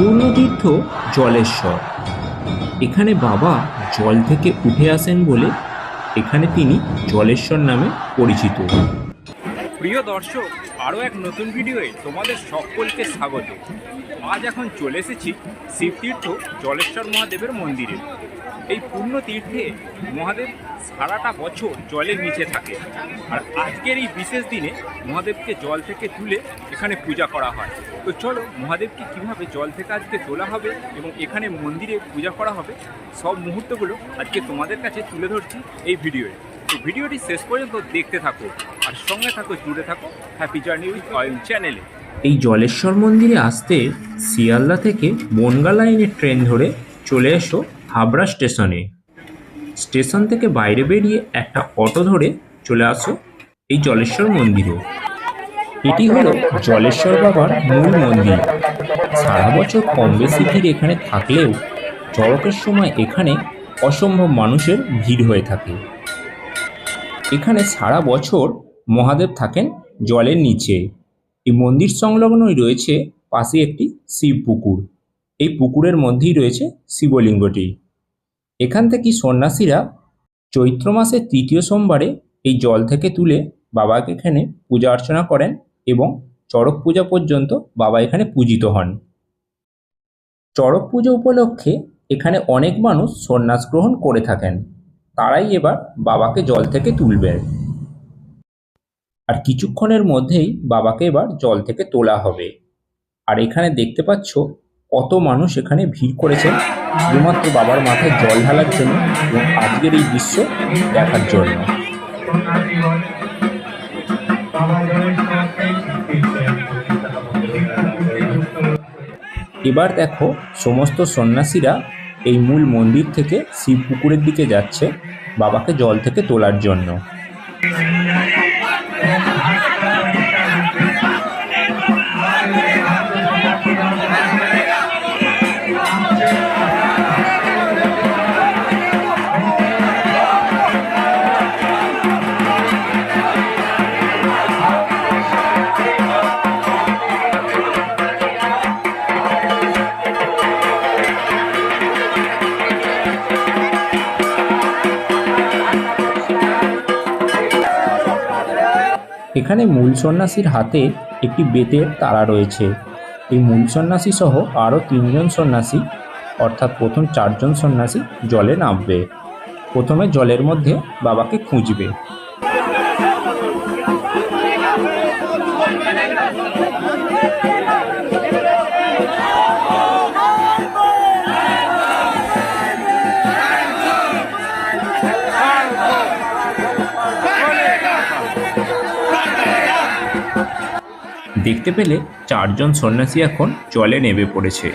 পূর্ণতীর্থ জলেশ্বর। এখানে বাবা জল থেকে উঠে আসেন বলে এখানে তিনি জলেশ্বর নামে পরিচিত। প্রিয় দর্শক, আরও এক নতুন ভিডিওয়ে তোমাদের সকলকে স্বাগত। আজ এখন চলে এসেছি শিবতীর্থ জলেশ্বর মহাদেবের মন্দিরে। এই পূর্ণ তীর্থে মহাদেব সারাটা বছর জলের নিচে থাকে। আর আজকের এই বিশেষ দিনে মহাদেবকে জল থেকে তুলে এখানে পূজা করা হয়। তো চলো, মহাদেবকে কীভাবে জল থেকে আজকে তোলা হবে এবং এখানে মন্দিরে পূজা করা হবে, সব মুহূর্তগুলো আজকে তোমাদের কাছে তুলে ধরছি এই ভিডিওয়ে। তো ভিডিওটি শেষ পর্যন্ত দেখতে থাকো আর সঙ্গে থাকো, জুড়ে থাকো হ্যাপি জার্নি উইথ অয়েল চ্যানেলে এই জলেশ্বর মন্দিরে আসতে শিয়ালদা থেকে বনগা লাইনের ট্রেন ধরে চলে এসো হাবড়া স্টেশনে। স্টেশন থেকে বাইরে বেরিয়ে একটা অটো ধরে চলে আসো এই জলেশ্বর মন্দিরে। এটি হলো জলেশ্বর বাবার মূল মন্দির। সারা বছর কম বেশি ভিড় এখানে থাকলেও চড়কের সময় এখানে অসম্ভব মানুষের ভিড় হয়ে থাকে। এখানে সারা বছর মহাদেব থাকেন জলের নিচে। এই মন্দির সংলগ্নই রয়েছে পাশে একটি শিব পুকুর এই পুকুরের মধ্যেই রয়েছে শিবলিঙ্গটি। এখান থেকে সন্ন্যাসীরা চৈত্র মাসের তৃতীয় সোমবারে এই জল থেকে তুলে বাবাকে এখানে পূজা অর্চনা করেন এবং চড়ক পূজা পর্যন্ত বাবা এখানে পূজিত হন। চড়ক পুজো উপলক্ষে এখানে অনেক মানুষ সন্ন্যাস গ্রহণ করে থাকেন। তারাই এবার বাবাকে জল থেকে তুলবেন। আর কিছুক্ষণের মধ্যেই বাবাকে এবার জল থেকে তোলা হবে। আর এখানে দেখতে পাচ্ছ কত মানুষ এখানে ভিড় করেছেন শুধুমাত্র বাবার মাথায় জল ঢালার জন্য এবং আজকের এই দৃশ্য দেখার জন্য। এবার দেখো সমস্ত সন্ন্যাসীরা এই মূল মন্দির থেকে শিব পুকুরের দিকে যাচ্ছে বাবাকে জল থেকে তোলার জন্য। এখানে মূল সন্ন্যাসীর হাতে একটি বেতের তারা রয়েছে। এই মূল সন্ন্যাসী সহ আরও তিনজন সন্ন্যাসী, অর্থাৎ প্রথম চারজন সন্ন্যাসী জলে নামবে। প্রথমে জলের মধ্যে বাবাকে খুঁজবে। দেখতে পেলে চারজন সন্ন্যাসী এখন জলে নেমে পড়েছে।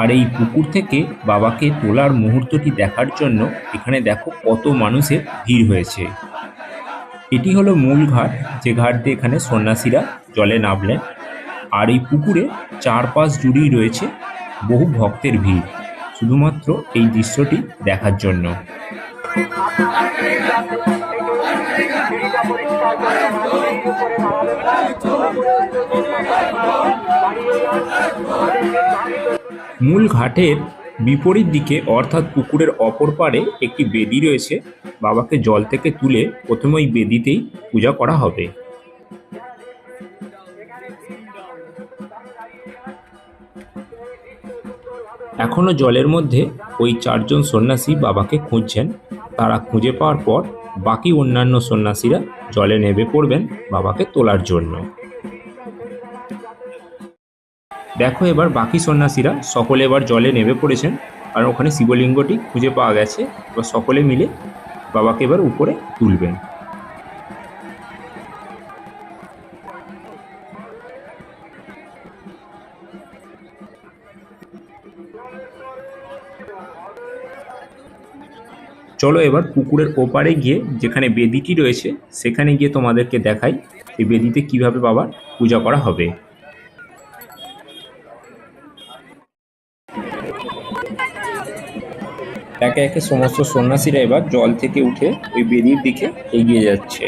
আর এই পুকুর থেকে বাবাকে তোলার মুহূর্তটি দেখার জন্য এখানে দেখো কত মানুষের ভিড় হয়েছে। এটি হলো মূল ঘাট, যে ঘাট দিয়ে এখানে সন্ন্যাসীরা জলে নামলেন। আর এই পুকুরে চারপাশ জুড়েই রয়েছে বহু ভক্তের ভিড়, শুধুমাত্র এই দৃশ্যটি দেখার জন্য। মূল ঘাটের বিপরীত দিকে, অর্থাৎ পুকুরের অপর পারে একটি বেদি রয়েছে, বাবাকে জল থেকে তুলে প্রথমে ওই বেদিতেই পূজা করা হবে। এখনও জলের মধ্যে ওই চারজন সন্ন্যাসী বাবাকে খুঁজছেন। তারা খুঁজে পাওয়ার পর বাকি অন্যান্য সন্ন্যাসীরা জলে নেমে পড়বেন বাবাকে তোলার জন্য। দেখো এবার বাকি সন্ন্যাসীরা সকলে এবার জলে নেমে পড়েছেন আর ওখানে শিবলিঙ্গটি খুঁজে পাওয়া গেছে। এবার সকলে মিলে বাবাকে এবার উপরে তুলবেন। চলো এবার পুকুরের ওপারে গিয়ে যেখানে বেদিটি রয়েছে, সেখানে গিয়ে তোমাদেরকে দেখাই, এই বেদিতে কীভাবে বাবার পূজা করা হবে। একে একে সমস্ত সন্ন্যাসীরা এবার জল থেকে উঠে ওই বেদির দিকে এগিয়ে যাচ্ছে।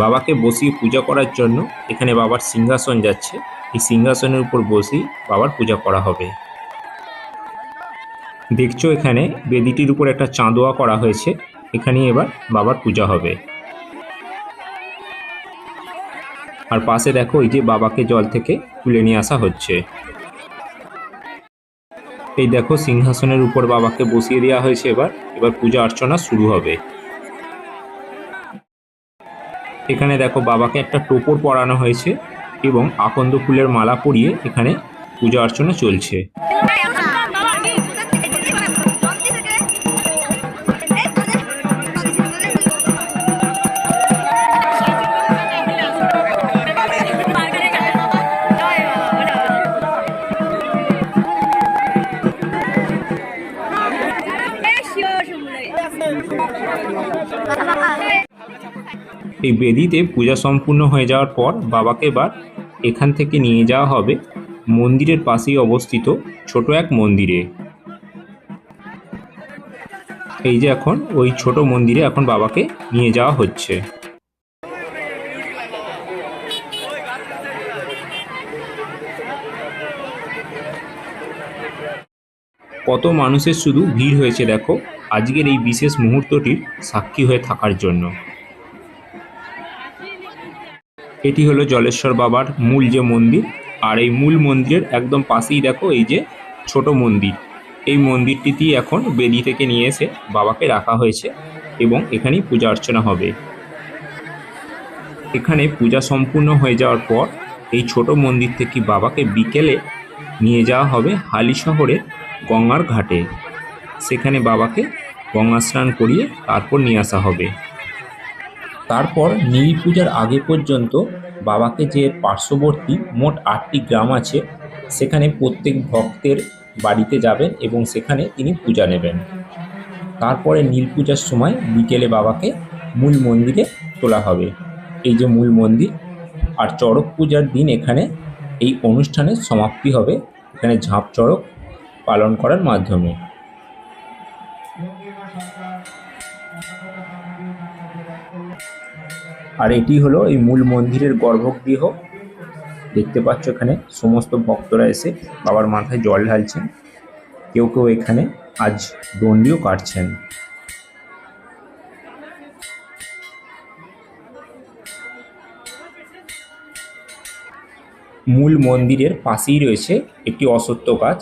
বাবাকে বসিয়ে পূজা করার জন্য এখানে বাবার সিংহাসন যাচ্ছে। এই সিংহাসনের উপর বসেই বাবার পূজা করা হবে। দেখছ এখানে বেদিটির উপর একটা চাঁদোয়া করা হয়েছে এখানে এবার বাবার পূজা হবে। আর পাশে দেখো এই যে বাবাকে জল থেকে তুলে নিয়ে আসা হচ্ছে। এই দেখো সিংহাসনের উপর বাবাকে বসিয়ে দেওয়া হয়েছে এবার এবার পূজা অর্চনা শুরু হবে। এখানে দেখো বাবাকে একটা টোপর পরানো হয়েছে এবং আকন্দ ফুলের মালা পরিয়ে এখানে পূজা অর্চনা চলছে। এই বেদিতে পূজা সম্পূর্ণ হয়ে যাওয়ার পর বাবাকে এবার এখান থেকে নিয়ে যাওয়া হবে মন্দিরের পাশেই অবস্থিত ছোট এক মন্দিরে। এই যে এখন ওই ছোট মন্দিরে এখন বাবাকে নিয়ে যাওয়া হচ্ছে। কত মানুষের শুধু ভিড় হয়েছে দেখো, আজকের এই বিশেষ মুহূর্তটির সাক্ষী হয়ে থাকার জন্য। এটি হলো জলেশ্বর বাবার মূল যে মন্দির। আর এই মূল মন্দিরের একদম পাশেই দেখো এই যে ছোট মন্দির। এই মন্দিরটিতেই এখন বেদি থেকে নিয়ে এসে বাবাকে রাখা হয়েছে এবং এখানেই পূজা অর্চনা হবে। এখানে পূজা সম্পূর্ণ হয়ে যাওয়ার পর এই ছোট মন্দির থেকে বাবাকে বিকেলে নিয়ে যাওয়া হবে হালি শহরের গঙ্গার ঘাটে। সেখানে বাবাকে গঙ্গা স্নান করিয়ে তারপর নিয়ে আসা হবে। তারপর নীল পূজার আগে পর্যন্ত বাবাকে যে পার্শ্ববর্তী মোট আটটি গ্রাম আছে, সেখানে প্রত্যেক ভক্তের বাড়িতে যাবেন এবং সেখানে তিনি পূজা নেবেন। তারপরে নীল পূজার সময় বিকেলে বাবাকে মূল মন্দিরে তোলা হবে। এই যে মূল মন্দির আর চড়ক পূজার দিন এখানে এই অনুষ্ঠানের সমাপ্তি হবে। এখানে ঝাঁপ চড়ক পালন করার মাধ্যমে। আর এটি হলো এই মূল মন্দিরের গর্ভগৃহ। দেখতে পাচ্ছ এখানে সমস্ত ভক্তরা এসে বাবার মাথায় জল ঢালছেন। কেউ কেউ এখানে আজ দণ্ডিও কাটছেন। মূল মন্দিরের পাশেই রয়েছে একটি অসত্য গাছ।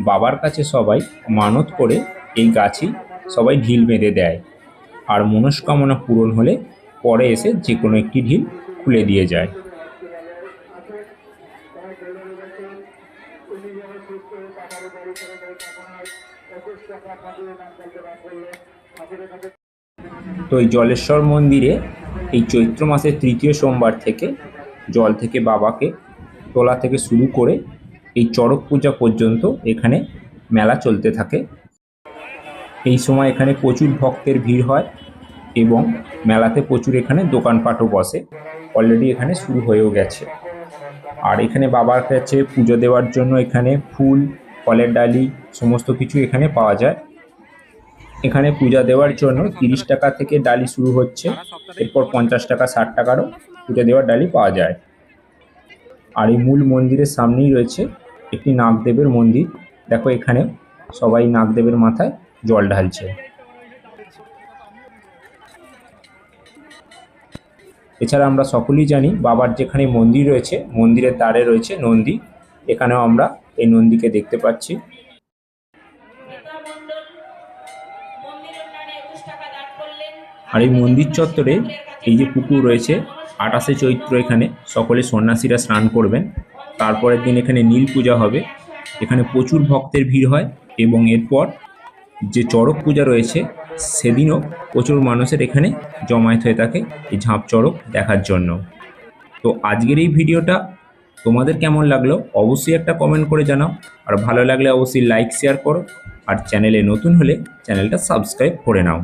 বাবার কাছে সবাই মানত করে এই গাছেই সবাই ঢিল বেঁধে দেয়। আর মনস্কামনা পূরণ হলে পরে এসে যে কোনো একটি ঢিল খুলে দিয়ে যায়। তো এই জলেশ্বর মন্দিরে এই চৈত্র মাসের তৃতীয় সোমবার থেকে জল থেকে বাবাকে তোলা থেকে শুরু করে এই চড়ক পূজা পর্যন্ত এখানে মেলা চলতে থাকে। এই সময় এখানে প্রচুর ভক্তের ভিড় হয়। এবং মেলাতে প্রচুর এখানে দোকানপাটও বসে। অলরেডি এখানে শুরু হয়েও গেছে। আর এখানে বাবার কাছে পুজো দেওয়ার জন্য এখানে ফুল, ফলের ডালি, সমস্ত কিছু এখানে পাওয়া যায়। এখানে পূজা দেওয়ার জন্য তিরিশ টাকা থেকে ডালি শুরু হচ্ছে। এরপর পঞ্চাশ টাকা, ষাট টাকারও পূজা দেওয়ার ডালি পাওয়া যায়। আর এই মূল মন্দিরের সামনেই রয়েছে একটি নাগদেবের মন্দির। দেখো এখানে সবাই নাগদেবের মাথায় জল ঢালছে। এছাড়া আমরা সকলেই জানি বাবার যেখানে মন্দির রয়েছে, মন্দিরের দ্বারে রয়েছে নন্দী। এখানেও আমরা এই নন্দীকে দেখতে পাচ্ছি। আর এই মন্দির চত্বরে এই যে পুকুর রয়েছে, আটাশে চৈত্র এখানে সকলে সন্ন্যাসীরা স্নান করবেন। তারপরের দিন এখানে নীল পূজা হবে। এখানে প্রচুর ভক্তের ভিড় হয় এবং এরপর যে চড়ক পূজা রয়েছে, সেদিনও প্রচুর মানুষের এখানে জমায়েত হয়ে থাকে এই ঝাঁপ চড়ক দেখার জন্য। তো আজকের এই ভিডিওটা তোমাদের কেমন লাগল অবশ্যই একটা কমেন্ট করে জানাও। আর ভালো লাগলে অবশ্যই লাইক শেয়ার করো। আর চ্যানেলে নতুন হলে চ্যানেলটা সাবস্ক্রাইব করে নাও।